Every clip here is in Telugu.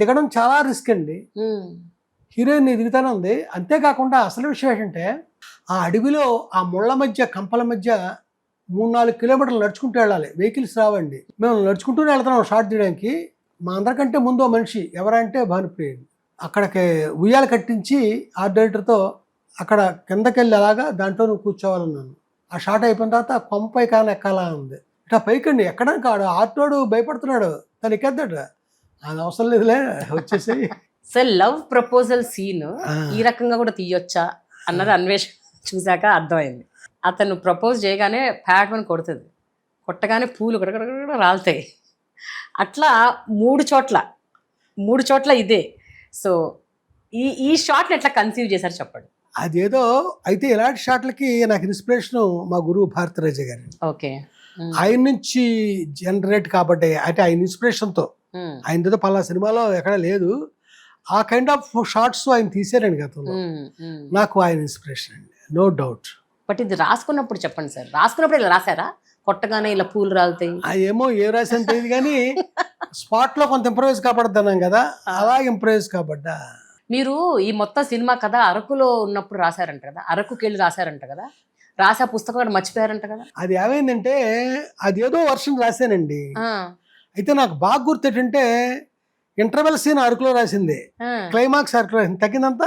దిగడం చాలా రిస్క్ అండి. హీరోయిన్ దిగుతానే ఉంది. అంతేకాకుండా అసలు విషయం ఏంటంటే ఆ అడవిలో ఆ ముళ్ళ మధ్య కంపల మధ్య మూడు నాలుగు కిలోమీటర్లు నడుచుకుంటూ వెళ్ళాలి. వెహికల్స్ రావండి. మేము నడుచుకుంటూనే వెళ్తున్నాం షార్ట్ తీయడానికి. మా అందరికంటే ముందు ఓ మనిషి ఎవరంటే భానుప్రియ. అక్కడికి ఉయ్యాలు కట్టించి ఆర్ట్ డైరెక్టర్తో అక్కడ కిందకి వెళ్ళి అలాగా దాంట్లో నువ్వు కూర్చోవాలన్నాను. ఆ షార్ట్ అయిపోయిన తర్వాత కొంపై కానీ ఎక్కాలా ఉంది. ఇట్లా పైకండి. ఎక్కడానికి ఆడు ఆర్టోడు భయపడుతున్నాడు. తను ఎక్కేద్దాడు అది అవసరం లేదులే వచ్చేసి సార్ లవ్ ప్రపోజల్ సీన్. ఈ రకంగా కూడా తీయొచ్చా అన్నది అన్వేషణ చూశాక అర్థమైంది. అతను ప్రపోజ్ చేయగానే ప్యాట్మని కొడుతుంది. కొట్టగానే పూలు గడగడగడ రాలుతాయి. అట్లా మూడు చోట్ల మూడు చోట్ల ఇదే. సో ఈ ఈ షాట్ని ఎట్లా కన్సీవ్ చేశారు చెప్పండి? అదేదో అయితే ఇలాంటి షాట్లకి నాకు ఇన్స్పిరేషన్ మా గురువు భారతరాజ గారు. ఓకే. ఆయన నుంచి జనరేట్ కాబట్టి అంటే ఆయన ఇన్స్పిరేషన్తో ఆయనతో పలా సినిమాలో ఎక్కడ లేదు. ఆ కైండ్ ఆఫ్ షార్ట్స్ ఆయన తీసారండి గతంలో. నాకు ఆయన ఇన్స్పిరేషన్ అండి నో డౌట్ బట్ ఇది రాసుకున్నప్పుడు చెప్పండి సార్. రాసుకున్నప్పుడు ఇలా రాశారా? కొట్టగానే ఇలా పూలు రాలుతాయి. ఏమో ఏ రాసిన తెలియదు కానీ స్పాట్లో కొంత ఇంప్రూవైజ్ కాపాడుతున్నాం కదా అలా ఇంప్రూవైజ్ కాబడ్డా. మీరు ఈ మొత్తం సినిమా కథ అరకులో ఉన్నప్పుడు రాశారంట కదా అరకుకి వెళ్ళి రాశారంట కదా? రాసే పుస్తకం మర్చిపోయారంట కదా? అది ఏమైందంటే అదేదో వర్షన్ రాశానండి. అయితే నాకు బాగా గుర్తు ఏంటంటే ఇంటర్వెల్ సీన్ అరకులో రాసింది. క్లైమాక్స్ అరకులో రాసింది. తగ్గినంత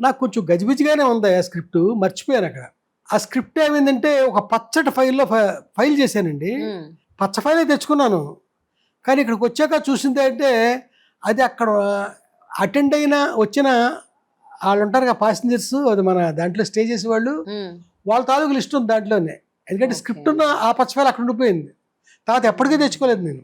నాకు కొంచెం గజిబిజిగానే ఉంది ఆ స్క్రిప్ట్ మర్చిపోయాను అక్కడ. ఆ స్క్రిప్ట్ ఏమైందంటే ఒక పచ్చటి ఫైల్లో ఫైల్ చేశానండి. పచ్చ ఫైలే తెచ్చుకున్నాను. కానీ ఇక్కడికి వచ్చాక చూసింది అంటే అది అక్కడ అటెండ్ అయిన వచ్చిన వాళ్ళు ఉంటారు కదా పాసింజర్స్ అది మన దాంట్లో స్టే చేసే వాళ్ళు తాలూకు లిస్ట్ ఉంది దాంట్లోనే. ఎందుకంటే. స్క్రిప్ట్ ఉన్న ఆ పచ్చ ఫైల్ అక్కడ ఉండిపోయింది. తర్వాత ఎప్పటికీ తెచ్చుకోలేదు నేను.